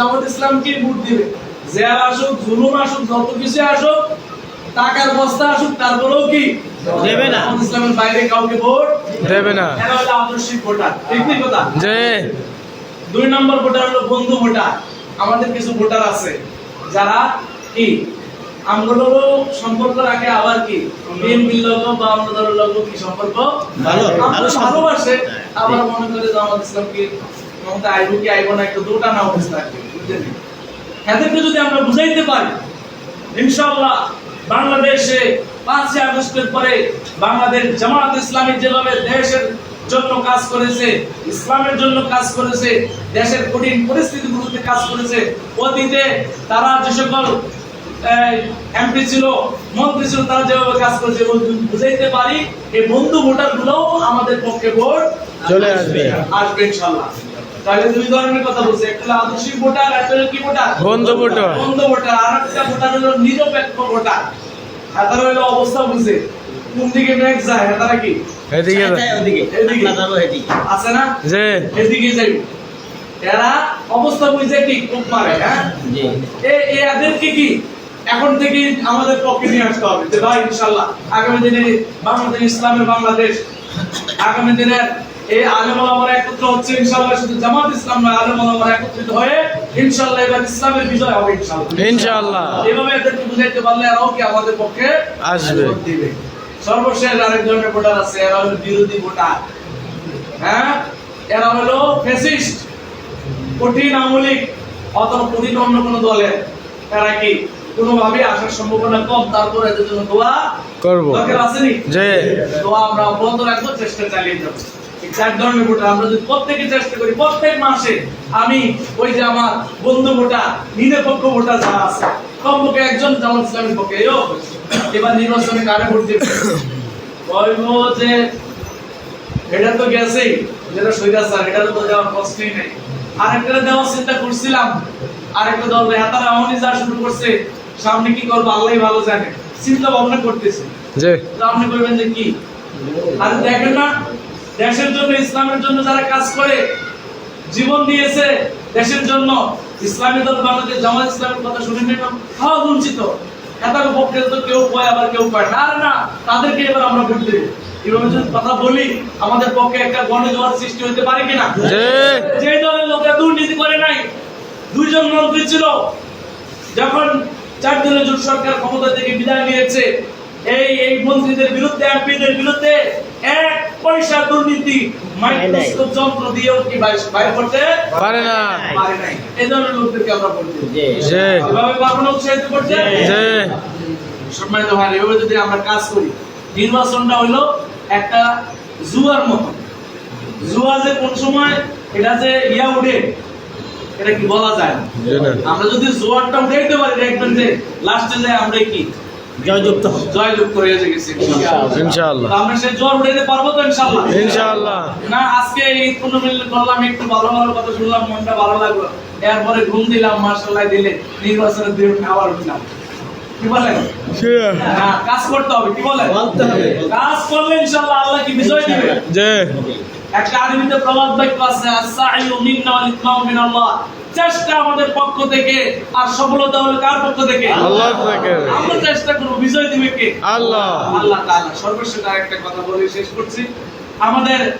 জামাত ইসলামকে ভোট দিবে। জেল আসুক জুলুম আসুক যত কিছু আসুক টাকার বস্তা আসুক তারপরেও কি? দেবে না। জামাত ইসলামের বাইরে কাউকে ভোট দেবে না। এরা হলো আদর্শিক ভোটার। ঠিক কি কথা? যে দুই নম্বর ভোটার হলো বন্ধু ভোটার। আমাদের কিছু ভোটার আছে যারা কি? আমগুলোরও সম্পর্ক রাখে আবার কি? বিএনপির লোক বা অন্য দলের লোক কি সম্পর্ক। ভালোবাসে আবার মনে করে আমাদের ইসলামকে মমতা আইবো কি আইবো না একটু দুটা না অবস্থা রাখবে বুঝলেন এদেরকে যদি আমরা বুঝাইতে পারি ইনশাআল্লাহ বাংলাদেশে পাঁচই আগস্টের পরে বাংলাদেশ জামাত ইসলামী যেভাবে দেশের জন্য কাজ করেছে ইসলামের জন্য কাজ করেছে দেশের কঠিন পরিস্থিতিগুলোতে কাজ করেছে অতীতে তারা যে সকল এমপি ছিল মন্ত্রী ছিল তারা যেভাবে কাজ করেছে বুঝাইতে পারি এই বন্ধু ভোটার গুলোও আমাদের পক্ষে ভোট চলে আসবে। আসবে ইনশাআল্লাহ তাহলে দুই ধরনের কথা বলছি। একটা হলো আদর্শিক ভোটার একটা হলো কি ভোটার? বন্ধু ভোটার। বন্ধু ভোটার। আর একটা ভোটার হলো নিরপেক্ষ ভোটার। হলো অবস্থা বুঝে কোন দিকে যায়? আর কি? এদিকে আছে না? যে। এদিকে যাই। এরা অবস্থা বুঝে কি? কোপ মারে হ্যাঁ? এ এদেরকে কি এখন থেকে আমাদের পক্ষে নিয়ে আসতে হবে। যে ভাই ইনশাল্লাহ। আগামী দিনে বাংলাদেশ ইসলামের বাংলাদেশ। আগামী দিনের এই আলেম ওলামারা একত্র হচ্ছে ইনশাল্লাহ শুধু জামাত ইসলাম নয় আলেম ওলামারা একত্রিত হয়ে ইনশাল্লাহ এবার ইসলামের বিজয় হবে ইনশাল্লাহ ইনশাআল্লাহ। এভাবে এদেরকে বুঝাইতে পারলে এরাও কি আমাদের পক্ষে আসবে। সর্বশেষ আরেক ধরনের ভোটার আছে এরা হলো বিরোধী ভোটার। হ্যাঁ? এরা হলো কঠিন আমলিক অথবা কঠিন অন্য কোনো দলের। এরা কি? কোনোভাবে আসার সম্ভাবনা কম তারপর এদের জন্য দোয়া করব। দরকার আসেনি যে দোয়া আমরা অব্যাহত রাখব চেষ্টা চালিয়ে যাব। চার ধরনের ভোটার। আমরা যদি প্রত্যেকে চেষ্টা করি প্রত্যেক মাসে আমি ওই যে আমার বন্ধু ভোটার নিরপেক্ষ ভোটার যারা আছে কমপক্ষে একজন জামাত ইসলামের পক্ষে এও এবার নির্বাচনে কারে ভোট দেবে? যে এটা তো গেছেই যেটা সৈদা স্যার এটা তো দেওয়ার কষ্টই নেই। আরেকটা দেওয়ার চিন্তা করছিলাম আরেকটা দল হাতারা এমনই যা শুরু করছে সামনে কি করব আল্লাহ ভালো জানে। চিন্তা ভাবনা করতেছে। আপনি বলবেন যে কি? আর দেখেন না দেশের জন্য ইসলামের জন্য যারা কাজ করে জীবন দিয়েছে দেশের জন্য ইসলামী দল বাংলাদেশ জামাত ইসলামের কথা শুনে নেন খাওয়া বঞ্চিত। এটার পক্ষে তো কেউ কয় আবার কেউ কয় না। না তাদেরকে এবার আমরা ভোট দেবো। এভাবে যদি কথা বলি আমাদের পক্ষে একটা গণজোয়ার সৃষ্টি হতে পারে কিনা? যে যে দলের লোকেরা দুর্নীতি করে নাই দুইজন মন্ত্রী ছিল যখন চার দিনের জোট সরকার ক্ষমতা থেকে বিদায় নিয়েছে এই এই মন্ত্রীদের বিরুদ্ধে এমপিদের বিরুদ্ধে এক পয়সা দুর্নীতি মাইক্রোস্কোপ যন্ত্র দিয়েও কি বাইর বাইর করতে পারে না। পারে এই ধরনের লোকদেরকে আমরা যে এভাবে উৎসাহিত করতে যে সম্মানিত ভাই এভাবে যদি আমরা কাজ করি নির্বাচনটা হইল একটা জুয়ার মতো। জুয়া যে কোন সময় এটা যে ইয়া উঠে এটা কি বলা যায় না? আমরা যদি জোয়ারটা উঠাইতে পারি দেখবেন যে লাস্টে যায় আমরা কি জয়যুক্ত জয়যুক্ত হয়ে গেছি ইনশাআল্লাহ। আমরা সেই উঠাইতে পারব তো ইনশাল্লাহ ইনশাআল্লাহ। না আজকে এই কোনো মিলে করলাম একটু ভালো ভালো কথা শুনলাম মনটা ভালো লাগল। এরপরে ঘুম দিলাম মার্শাল্লাহ দিলে নির্বাচনের দিন আবার উঠলাম কি বলেন? কাজ করতে হবে কি বলেন? হবে। কাজ করলে ইনশাআল্লাহ আল্লাহ কি বিজয় দিবে? একটা আরবিতে প্রবাদ বাক্য আছে আস-সাইয়ু মিন্না ওয়াল ইতমাউ মিনাল্লাহ। চেষ্টা আমাদের পক্ষ থেকে আর সফলতা হলো কার পক্ষ থেকে? আল্লাহ থেকে। আমরা চেষ্টা করব বিজয় দিবে কে? আল্লাহ। আল্লাহ তাআলা সর্বশেষ আরেকটা কথা বলে শেষ করছি। আমাদের